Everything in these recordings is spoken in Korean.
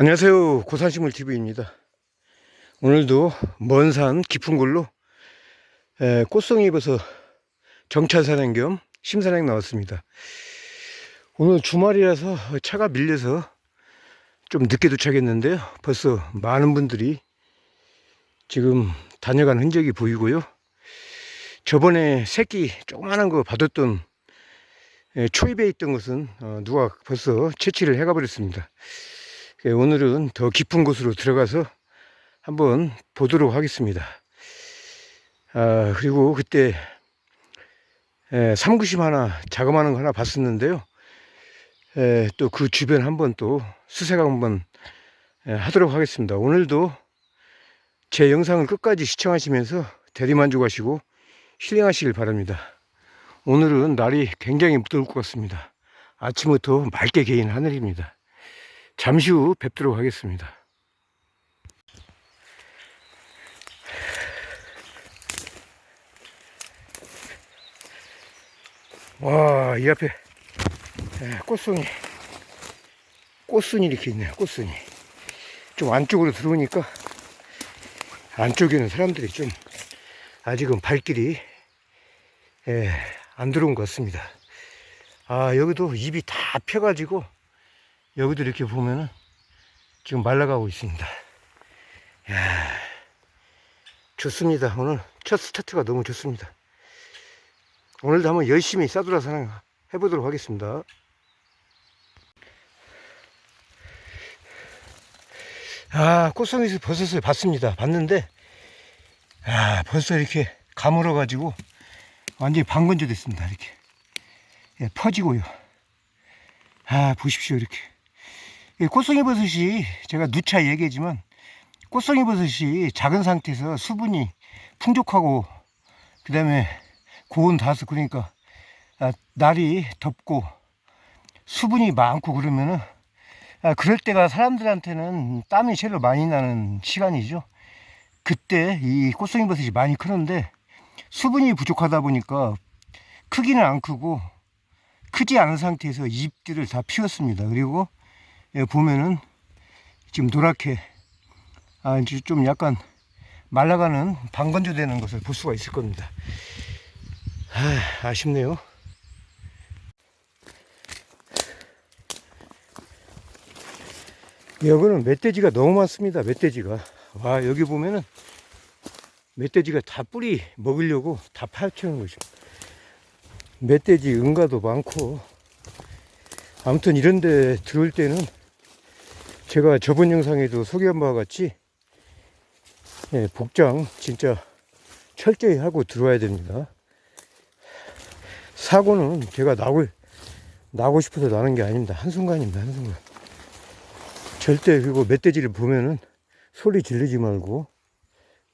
안녕하세요. 고산식물 TV입니다. 오늘도 먼 산 깊은 에, 꽃송이 버섯 정찰 산행 겸 심산행 나왔습니다. 오늘 주말이라서 차가 밀려서 좀 늦게 도착했는데요. 벌써 많은 분들이 지금 다녀간 흔적이 보이고요. 저번에 새끼 조그만한 거 받았던 에, 초입에 있던 것은 어, 누가 벌써 채취를 해가 버렸습니다. 예, 오늘은 더 깊은 곳으로 들어가서 한번 보도록 하겠습니다. 아, 그리고 그때 에, 삼구심 하나, 자그마한 거 하나 봤었는데요. 또 그 주변 한번 또 수색 한번 에, 하도록 하겠습니다. 오늘도 제 영상을 끝까지 시청하시면서 대리만족하시고 힐링하시길 바랍니다. 오늘은 날이 굉장히 무더울 것 같습니다. 아침부터 맑게 개인 하늘입니다. 잠시 후 뵙도록 하겠습니다. 와, 이 앞에 예, 꽃송이, 꽃순이 이렇게 있네요. 꽃순이. 좀 안쪽으로 들어오니까 안쪽에는 사람들이 좀 아직은 발길이 예, 안 들어온 것 같습니다. 아, 여기도 입이 다 펴가지고 여기도 이렇게 보면은 지금 말라가고 있습니다. 이야, 좋습니다. 오늘 첫 스타트가 너무 좋습니다. 오늘도 한번 열심히 싸돌아서 하나 해보도록 하겠습니다. 아, 꽃송이에서 버섯을 봤습니다. 봤는데, 아, 벌써 이렇게 가물어가지고 완전히 방건조 됐습니다. 이렇게. 예, 퍼지고요. 아, 보십시오. 이렇게. 이 꽃송이 버섯이 제가 누차 얘기했지만 꽃송이 버섯이 작은 상태에서 수분이 풍족하고 그 다음에 고온 다수 그러니까 아, 날이 덥고 수분이 많고 그러면은 아, 그럴 때가 사람들한테는 땀이 제일 많이 나는 시간이죠. 그때 이 꽃송이 버섯이 많이 크는데 수분이 부족하다 보니까 크기는 안 크고 크지 않은 상태에서 잎들을 다 피웠습니다. 그리고 예, 보면은 지금 노랗게 아, 이제 좀 약간 말라가는 방건조 되는 것을 볼 수가 있을 겁니다. 아, 아쉽네요. 여기는 멧돼지가 너무 많습니다. 멧돼지가. 와, 여기 보면은 멧돼지가 다 뿌리 먹으려고 다 파헤치는 것입니다. 멧돼지 응가도 많고 아무튼 이런 데 들어올 때는 제가 저번 영상에도 소개한 바와 같이 예, 복장 진짜 철저히 하고 들어와야 됩니다. 사고는 제가 나고, 나고 싶어서 나는 게 아닙니다. 한순간입니다. 한순간. 절대 그리고 멧돼지를 보면은 소리 지르지 말고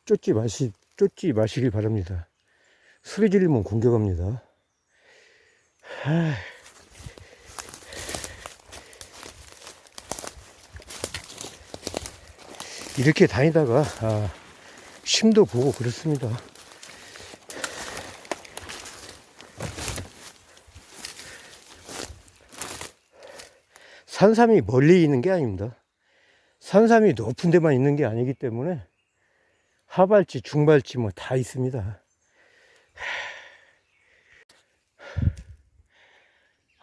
쫓지 마시, 쫓지 마시길 바랍니다. 소리 지르면 공격합니다. 하... 이 렇게 다니다가 아, 심도 보고 그렇습니다. 산삼이 멀리 있는 게 아닙니다. 산삼이 높은 데만 있는 게 아니기 때문에 하발지, 중발지 뭐 다 있습니다.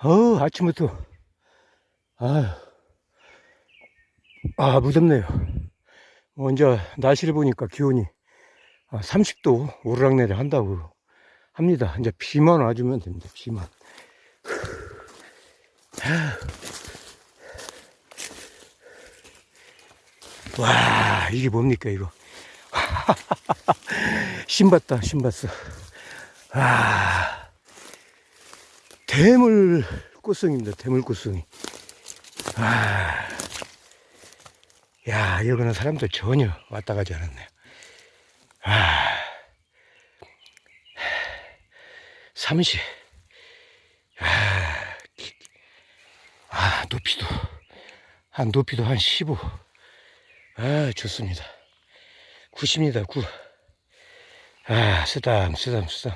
어우, 아침부터, 아유, 아, 무섭네요. 먼저 날씨를 보니까 기온이 30도 오르락내리락 한다고 합니다. 이제 비만 와주면 됩니다. 비만. 와 이게 뭡니까 이거 신봤다 신봤어 아 대물 꽃송입니다 대물 꽃송이 아 야, 여기는 사람들 전혀 왔다 가지 않았네요. 아, 삼시. 아, 기- 아, 높이도, 한 높이도 한 15. 아, 좋습니다. 9입니다, 9. 아, 쓰담, 쓰담, 쓰담.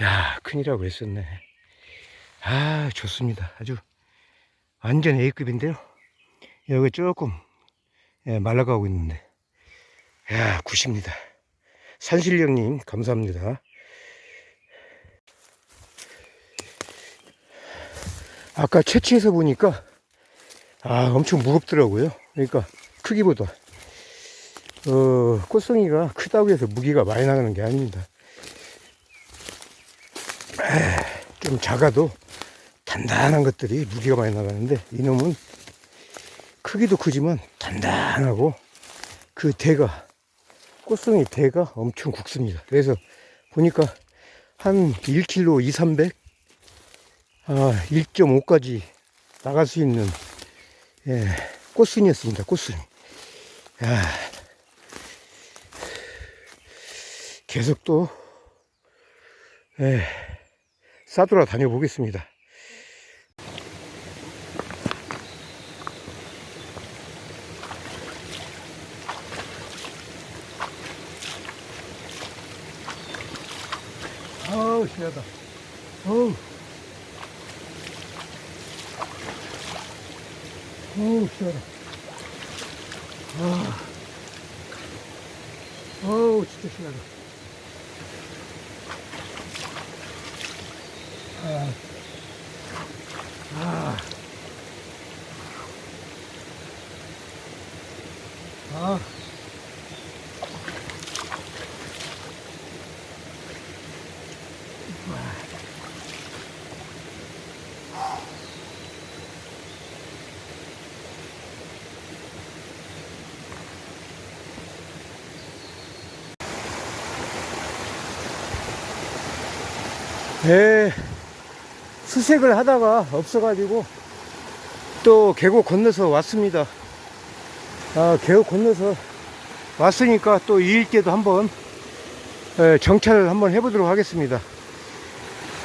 야, 큰이라고 했었네. 아, 좋습니다. 아주 완전 A급인데요. 여기 조금 예, 말라가고 있는데. 야, 굿입니다. 산신령님, 감사합니다. 아까 채취해서 보니까, 아, 엄청 무겁더라고요. 그러니까, 크기보다. 어, 꽃송이가 크다고 해서 무게가 많이 나가는 게 아닙니다. 에, 좀 작아도 단단한 것들이 무게가 많이 나가는데, 이놈은 크기도 크지만 단단하고 그 대가 꽃송이 대가 엄청 굵습니다. 그래서 보니까 한 1kg 2, 300, 아, 1.5까지 나갈 수 있는 예, 꽃순이었습니다. 꽃순이. 야, 계속 또 예, 싸돌아 다녀보겠습니다. 아우 시원하다. 어우. 어우 시원하다. 아. 어우 진짜 시원하다. 아, 아. 예, 수색을 하다가 없어가지고 또 계곡 건너서 왔습니다. 아, 계곡 건너서 왔으니까 또 이일께도 한번 예, 정찰을 한번 해보도록 하겠습니다.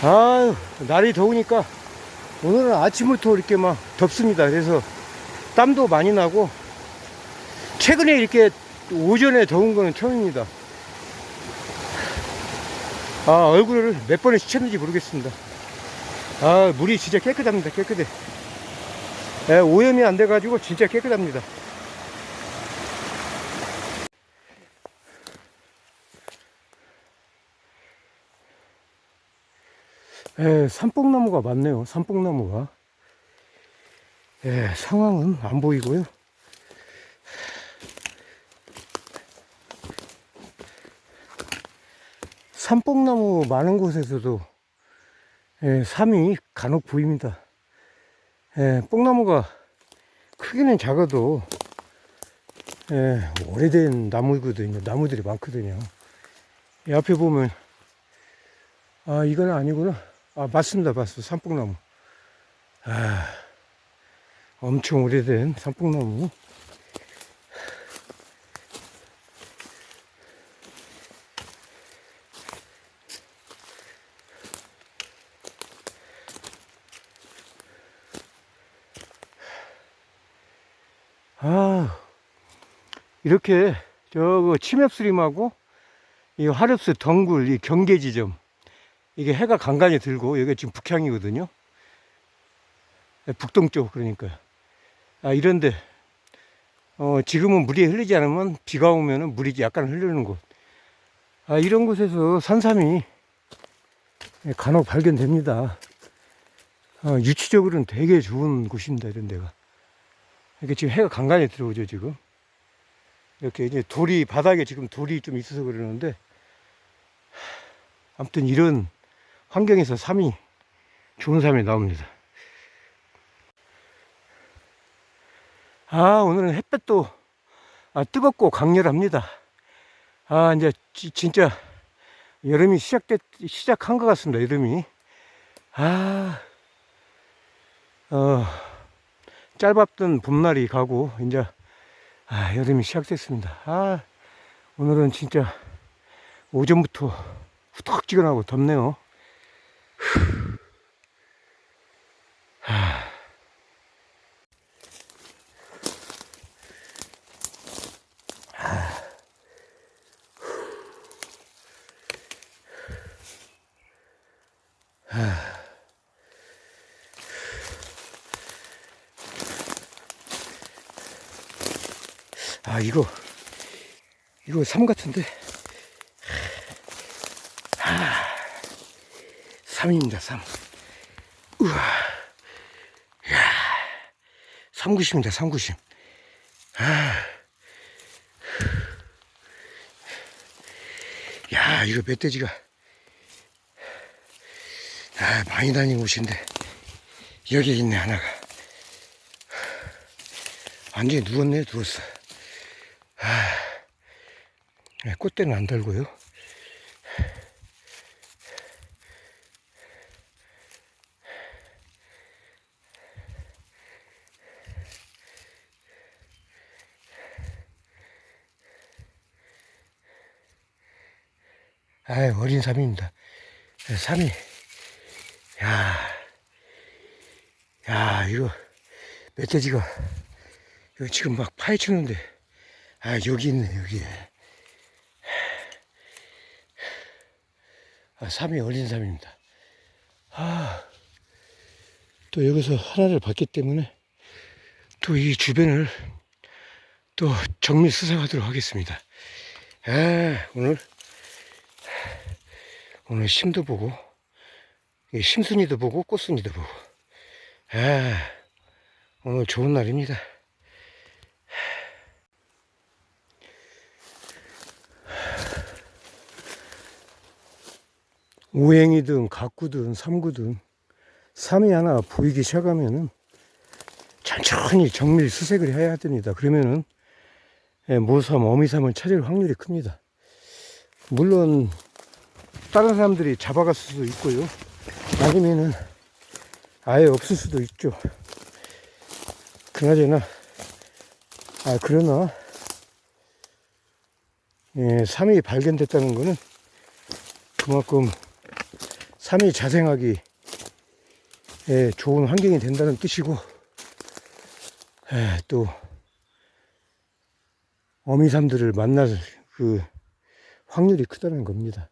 아, 날이 더우니까 오늘은 아침부터 이렇게 막 덥습니다. 그래서 땀도 많이 나고 최근에 이렇게 오전에 더운 거는 처음입니다. 아, 얼굴을 몇 번을 씻었는지 모르겠습니다. 아, 물이 진짜 깨끗합니다. 깨끗해. 예, 오염이 안 돼가지고 진짜 깨끗합니다. 예, 산뽕나무가 많네요. 산뽕나무가. 예, 상황은 안 보이고요. 산뽕나무 많은 곳에서도 예, 삶이 간혹 보입니다. 예, 뽕나무가 크기는 작아도 예, 오래된 나무거든요. 나무들이 많거든요. 이 앞에 보면 아 이건 아니구나. 아 맞습니다, 맞습니다. 산뽕나무. 아 엄청 오래된 산뽕나무. 이렇게 저거 침엽수림하고 이 하렵스 덩굴 이 경계 지점 이게 해가 간간히 들고 여기가 지금 북향이거든요. 네, 북동쪽 그러니까요. 아 이런데 어 지금은 물이 흐르지 않으면 비가 오면은 물이 약간 흐르는 곳. 아 이런 곳에서 산삼이 간혹 발견됩니다. 어, 유치적으로는 되게 좋은 곳입니다. 이런 데가. 이렇게 지금 해가 간간히 들어오죠, 지금. 이렇게 이제 돌이, 바닥에 지금 돌이 좀 있어서 그러는데, 아무튼 이런 환경에서 삶이, 좋은 삶이 나옵니다. 아, 오늘은 햇볕도 아, 뜨겁고 강렬합니다. 아, 이제 지- 진짜 여름이 시작됐, 시작한 것 같습니다, 여름이. 아, 어, 짧았던 봄날이 가고 이제 아, 여름이 시작됐습니다. 아, 오늘은 진짜 오전부터 후텁지근하고 덥네요. 아, 이거, 이거 삼 같은데. 아, 삼입니다, 삼. 우와. 야, 삼구십입니다, 삼구십. 아. 야, 이거 멧돼지가. 아, 많이 다니는 곳인데. 여기 있네, 하나가. 완전히 누웠네, 누웠어. 네, 꽃대는 안 달고요. 아 어린 삼입니다. 네, 삼이. 야, 야, 이거, 멧돼지가, 이거 지금 막 파헤치는데, 아, 여기 있네, 여기에. 아, 삼이 어린 삼입니다. 아, 또 여기서 하나를 봤기 때문에 또 이 주변을 또 정밀 수색하도록 하겠습니다. 아, 오늘, 오늘 심도 보고, 이 심순이도 보고, 꽃순이도 보고. 아, 오늘 좋은 날입니다. 오행이든 가꾸든 삼구든 삼이 하나 보이기 시작하면은 천천히 정밀 수색을 해야 됩니다. 그러면은 예, 모삼, 어미삼을 찾을 확률이 큽니다. 물론 다른 사람들이 잡아갔을 수도 있고요. 아니면은 아예 없을 수도 있죠. 그나저나 아 그러나 예, 삼이 발견됐다는 거는 그만큼 삶이 자생하기 에 좋은 환경이 된다는 뜻이고 에, 또 어미삼들을 만날 그 확률이 크다는 겁니다.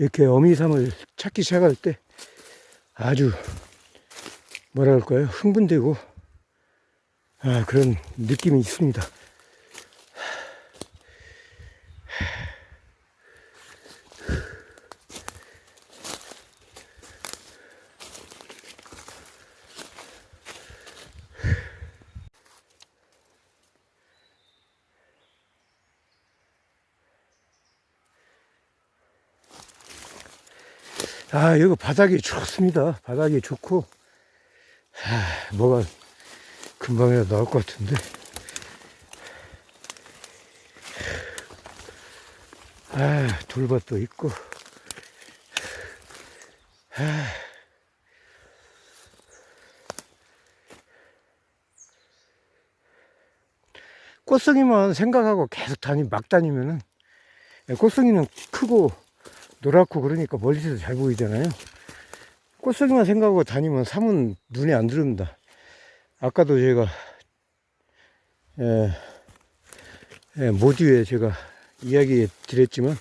이렇게 어미삼을 찾기 시작할 때 아주 뭐랄까요 흥분되고 아, 그런 느낌이 있습니다. 아, 여기 바닥이 좋습니다. 바닥이 좋고, 아, 뭐가 금방이라도 나올 것 같은데. 아, 돌밭도 있고. 아. 꽃송이만 생각하고 계속 다니, 막 다니면은, 꽃송이는 크고 노랗고 그러니까 멀리서도 잘 보이잖아요. 꽃송이만 생각하고 다니면 삼은 눈에 안 들어옵니다. 아까도 제가 예, 예, 모두에 제가 이야기 드렸지만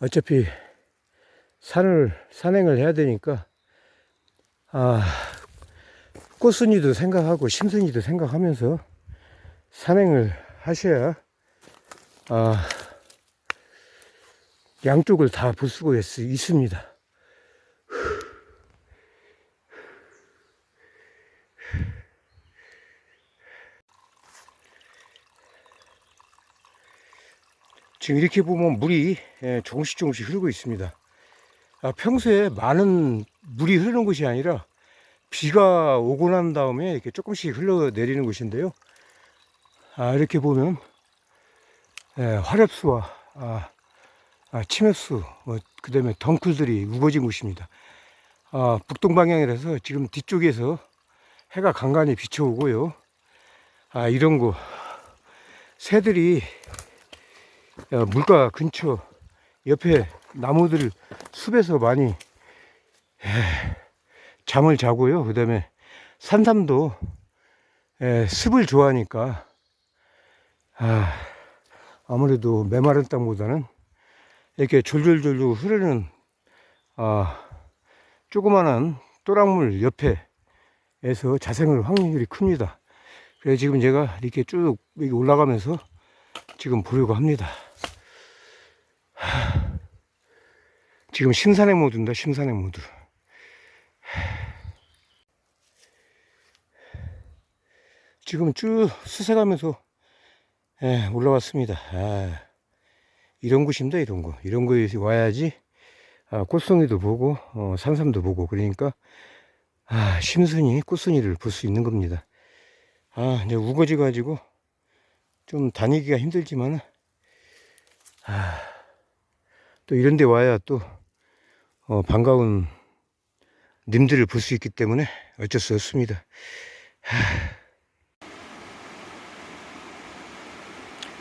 어차피 산을 산행을 해야 되니까 아 꽃순이도 생각하고 심순이도 생각하면서 산행을 하셔야 아 양쪽을 다 있, 있습니다. 지금 이렇게 보면 물이 예, 조금씩 조금씩 흐르고 있습니다. 아, 평소에 많은 물이 흐르는 곳이 아니라 비가 오고 난 다음에 이렇게 조금씩 흘러내리는 곳인데요. 아, 이렇게 보면 예, 화렵수와 아, 아, 치메수, 뭐, 그 다음에 덩쿨들이 우거진 곳입니다. 아, 북동 방향이라서 지금 뒤쪽에서 해가 간간히 비춰오고요. 아, 이런 곳. 새들이 야, 물가 근처 옆에 나무들 숲에서 많이 에, 잠을 자고요. 그 다음에 산삼도 에, 습을 좋아하니까 아, 아무래도 메마른 땅보다는 이렇게 졸졸졸졸 흐르는 아, 조그만한 또랑물 옆에에서 자생을 확률이 큽니다. 그래서 지금 제가 이렇게 쭉 올라가면서 지금 보려고 합니다. 지금 심산의 모드입니다. 심산의 모드. 지금 쭉 수색하면서 예, 올라왔습니다. 아, 이런 곳입니다. 이런 거. 이런 거에 와야지 아, 꽃송이도 보고 어, 산삼도 보고 그러니까 아, 심순이 꽃순이를 볼 수 있는 겁니다. 아, 이제 우거지 가지고 좀 다니기가 힘들지만 아, 또 이런 데 와야 또 어, 반가운 님들을 볼 수 있기 때문에 어쩔 수 없습니다.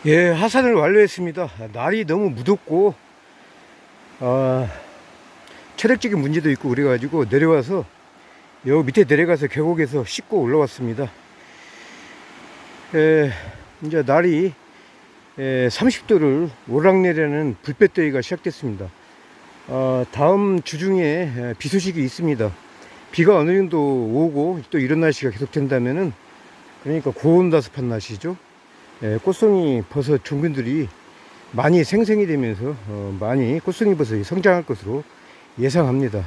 예, 하산을 완료했습니다. 날이 너무 무덥고, 아, 체력적인 문제도 있고 그래가지고 내려와서 여 밑에 내려가서 계곡에서 씻고 올라왔습니다. 에, 이제 날이 에, 30도를 오락내리는 불볕더위가 시작됐습니다. 아, 다음 주 중에 에, 비 소식이 있습니다. 비가 어느 정도 오고 또 이런 날씨가 계속된다면은 그러니까 고온다습한 날씨죠. 에, 꽃송이 버섯 종균들이 많이 생생이 되면서 어, 많이 꽃송이 버섯이 성장할 것으로 예상합니다.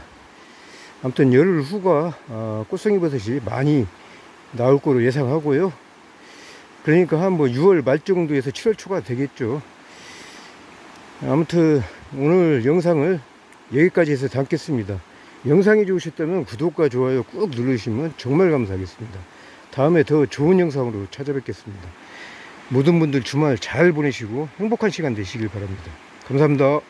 아무튼 열흘 후가 어, 꽃송이 버섯이 많이 나올 거로 예상하고요. 그러니까 한 뭐 6월 말 정도에서 7월 초가 되겠죠. 아무튼 오늘 영상을 여기까지 해서 담겠습니다. 영상이 좋으셨다면 구독과 좋아요 꾹 누르시면 정말 감사하겠습니다. 다음에 더 좋은 영상으로 찾아뵙겠습니다. 모든 분들 주말 잘 보내시고 행복한 시간 되시길 바랍니다. 감사합니다.